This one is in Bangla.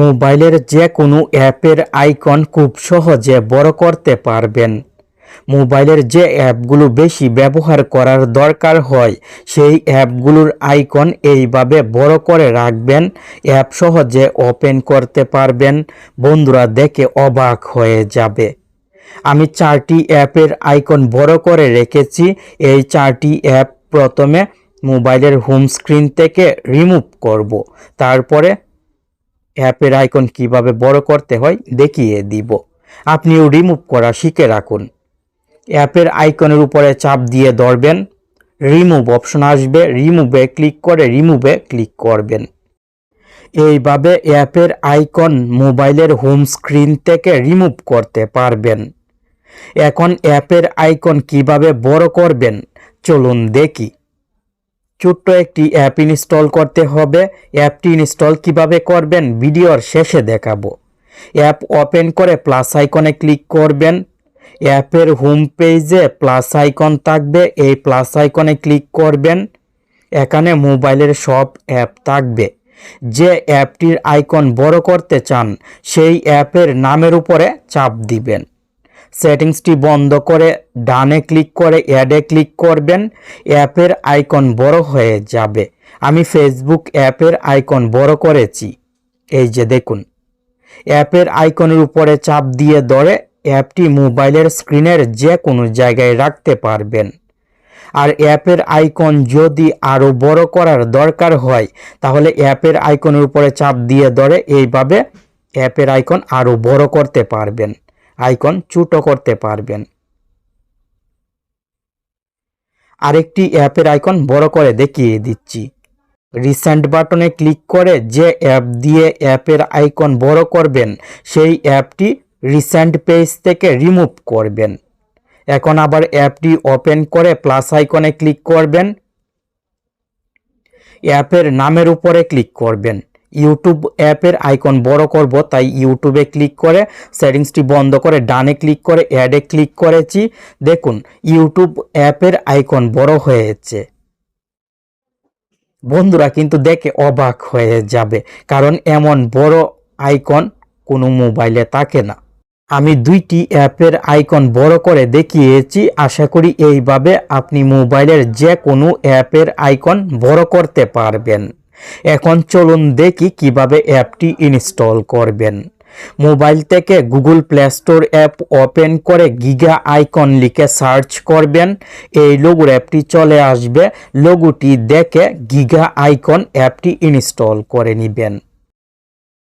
মোবাইলের যে কোনো অ্যাপের আইকন খুব সহজে বড় করতে পারবেন। মোবাইলের যে অ্যাপগুলো বেশি ব্যবহার করার দরকার হয়, সেই অ্যাপগুলোর আইকন এইভাবে বড় করে রাখবেন, অ্যাপ সহজে ওপেন করতে পারবেন, বন্ধুরা দেখে অবাক হয়ে যাবে। আমি চারটি অ্যাপের আইকন বড় করে রেখেছি, এই চারটি অ্যাপ প্রথমে মোবাইলের হোম স্ক্রিন থেকে রিমুভ করব, তারপরে অ্যাপের আইকন কীভাবে বড় করতে হয় দেখিয়ে দিব। আপনিও রিমুভ করা শিখে রাখুন। অ্যাপের আইকনের উপরে চাপ দিয়ে ধরবেন। রিমুভ অপশন আসবে। রিমুভে ক্লিক করে রিমুভে ক্লিক করবেন। এইভাবে অ্যাপের আইকন মোবাইলের হোম স্ক্রিন থেকে রিমুভ করতে পারবেন। এখন অ্যাপের আইকন কীভাবে বড় করবেন? চলুন দেখি। ছোট্ট একটি অ্যাপ ইনস্টল করতে হবে। অ্যাপটি ইনস্টল কীভাবে করবেন ভিডিওর শেষে দেখাবো। অ্যাপ ওপেন করে প্লাস আইকনে ক্লিক করবেন। অ্যাপের হোম পেজে প্লাস আইকন থাকবে, এই প্লাস আইকনে ক্লিক করবেন। এখানে মোবাইলের সব অ্যাপ থাকবে। যে অ্যাপটির আইকন বড় করতে চান, সেই অ্যাপের নামের উপরে চাপ দিবেন। সেটিংসটি বন্ধ করে ডানে ক্লিক করে অ্যাডে ক্লিক করবেন, অ্যাপের আইকন বড় হয়ে যাবে। আমি ফেসবুক অ্যাপের আইকন বড় করেছি। এই যে দেখুন, অ্যাপের আইকনের উপরে চাপ দিয়ে ধরে অ্যাপটি মোবাইলের স্ক্রিনের যে কোনো জায়গায় রাখতে পারবেন। আর অ্যাপের আইকন যদি আরও বড় করার দরকার হয়, তাহলে অ্যাপের আইকনের উপরে চাপ দিয়ে ধরে এইভাবে অ্যাপের আইকন আরও বড় করতে পারবেন। আইকন ছোটো করতে পারবেন। আরেকটি অ্যাপের আইকন বড় করে দেখিয়ে দিচ্ছি। রিসেন্ট বাটনে ক্লিক করে যে অ্যাপ দিয়ে অ্যাপের আইকন বড় করবেন, সেই অ্যাপটি রিসেন্ট পেজ থেকে রিমুভ করবেন। এখন আবার অ্যাপটি ওপেন করে প্লাস আইকনে ক্লিক করবেন। অ্যাপের নামের উপরে ক্লিক করবেন। ইউটিউব অ্যাপের আইকন বড় করব, তাই ইউটিউবে ক্লিক করে, সেটিংসটি বন্ধ করে, ডানে ক্লিক করে, অ্যাডে ক্লিক করেছি। দেখুন ইউটিউব অ্যাপের আইকন বড় হয়েছে। বন্ধুরা কিন্তু দেখে অবাক হয়ে যাবে, কারণ এমন বড় আইকন কোনো মোবাইলে থাকে না। আমি দুইটি অ্যাপের আইকন বড় করে দেখিয়েছি, আশা করি এইভাবে আপনি মোবাইলের যে কোনো অ্যাপের আইকন বড় করতে পারবেন। এখন চলুন দেখি কীভাবে অ্যাপটি ইনস্টল করবেন। মোবাইল থেকে Google Play Store app open করে গিগা আইকন লিখে সার্চ করবেন। এই লোগোর অ্যাপটি চলে আসবে। লোগোটি দেখে গিগা আইকন অ্যাপটি ইনস্টল করে নেবেন।